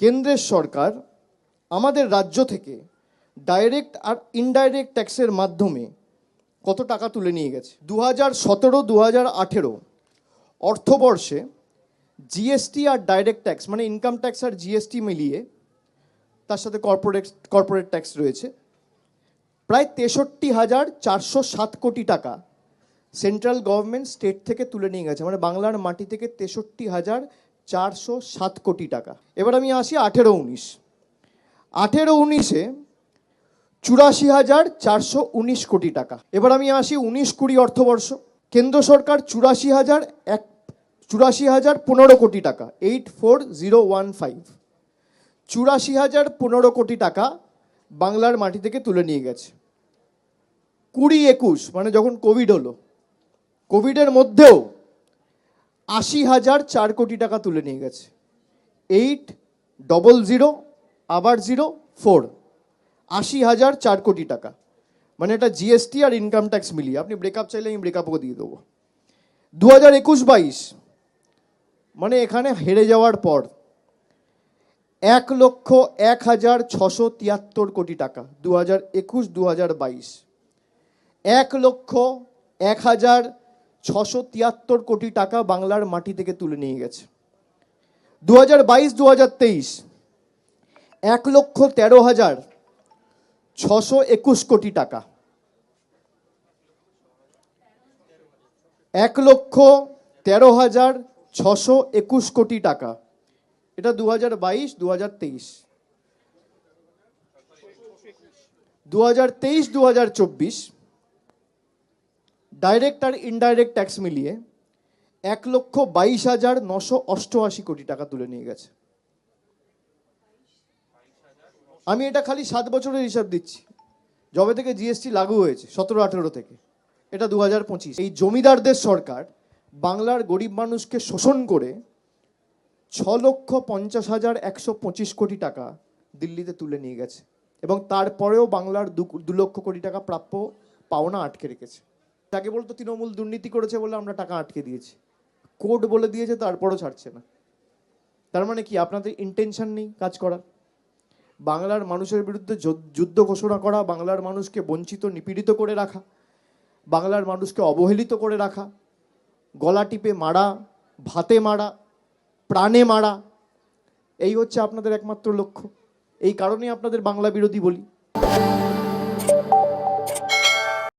কেন্দ্রের সরকার আমাদের রাজ্য থেকে ডাইরেক্ট আর ইনডাইরেক্ট ট্যাক্সের মাধ্যমে কত টাকা তুলে নিয়ে গেছে? দু হাজার সতেরো দু হাজার আঠেরো অর্থবর্ষে জিএসটি আর ডাইরেক্ট ট্যাক্স মানে ইনকাম ট্যাক্স আর জিএসটি মিলিয়ে তার সাথে কর্পোরেট কর্পোরেট ট্যাক্স রয়েছে। প্রায় তেষট্টি হাজার চারশো সাত কোটি টাকা সেন্ট্রাল গভর্নমেন্ট স্টেট থেকে তুলে নিয়ে গেছে। মানে বাংলার মাটি থেকে তেষট্টি হাজার চারশো সাত কোটি টাকা। এবার আমি আসি আঠেরো উনিশ। আঠেরো উনিশে চুরাশি হাজার চারশো উনিশ কোটি টাকা। এবার আমি আসি উনিশ কুড়ি অর্থবর্ষ। কেন্দ্র সরকার চুরাশি হাজার এক চুরাশি হাজার পনেরো কোটি টাকা, eight four zero one five. চুরাশি হাজার পনেরো কোটি টাকা বাংলার মাটি থেকে তুলে নিয়ে গেছে। কুড়ি একুশ মানে যখন কোভিড হলো, কোভিডের মধ্যেও আশি হাজার চার কোটি টাকা তুলে নিয়ে গেছে। এইট ডবল জিরো আবার জিরো ফোর আশি হাজার চার কোটি টাকা। মানে এটা জিএসটি আর ইনকাম ট্যাক্স মিলিয়ে। আপনি ব্রেকআপ চাইলে আমি ব্রেকআপও দিয়ে দেবো। দু হাজার একুশ বাইশ। মানে এখানে হেরে যাওয়ার পর এক লক্ষ এক হাজার ছশো তিয়াত্তর কোটি টাকা। দু হাজার একুশ দু হাজার বাইশ। এক লক্ষ এক হাজার ছশো তিয়াত্তর কোটি টাকা বাংলার মাটি থেকে তুলে নিয়ে গেছে। দু হাজার বাইশ দু হাজার তেইশ, এক লক্ষ তেরো হাজার ছশো একুশ কোটি টাকা। এক লক্ষ তেরো হাজার ছশো একুশ কোটি টাকা। এটা দু হাজার বাইশ দু হাজার তেইশ। দু হাজার তেইশ দু হাজার চব্বিশ ডাইরেক্ট আর ইনডাইরেক্ট ট্যাক্স মিলিয়ে এক লক্ষ বাইশ হাজার নশো অষ্টআশি কোটি টাকা তুলে নিয়ে গেছে। আমি এটা খালি সাত বছরের হিসাব দিচ্ছি। যবে থেকে জিএসটি লাগু হয়েছে, সতেরো আঠেরো থেকে, এটা দু হাজার পঁচিশ। এই জমিদারদের সরকার বাংলার গরিব মানুষকে শোষণ করে ছ লক্ষ পঞ্চাশ হাজার একশো পঁচিশ কোটি টাকা দিল্লিতে তুলে নিয়ে গেছে। এবং তারপরেও বাংলার দু লক্ষ কোটি টাকা প্রাপ্য পাওনা আটকে রেখেছে। তাকে বলতো, তৃণমূল দুর্নীতি করেছে বলে আমরা টাকা আটকে দিয়েছি। কোর্ট বলে দিয়েছে, তারপরও ছাড়ছে না। তার মানে কি? আপনাদের ইন্টেনশন নেই কাজ করার। বাংলার মানুষের বিরুদ্ধে যুদ্ধ- ঘোষণা করা, বাংলার মানুষকে বঞ্চিত, নিপীড়িত করে রাখা, বাংলার মানুষকে অবহেলিত করে রাখা, গলা টিপে মারা, ভাতে মারা, প্রাণে মারা, এই হচ্ছে আপনাদের একমাত্র লক্ষ্য। এই কারণেই আপনাদের বাংলা বিরোধী বলি।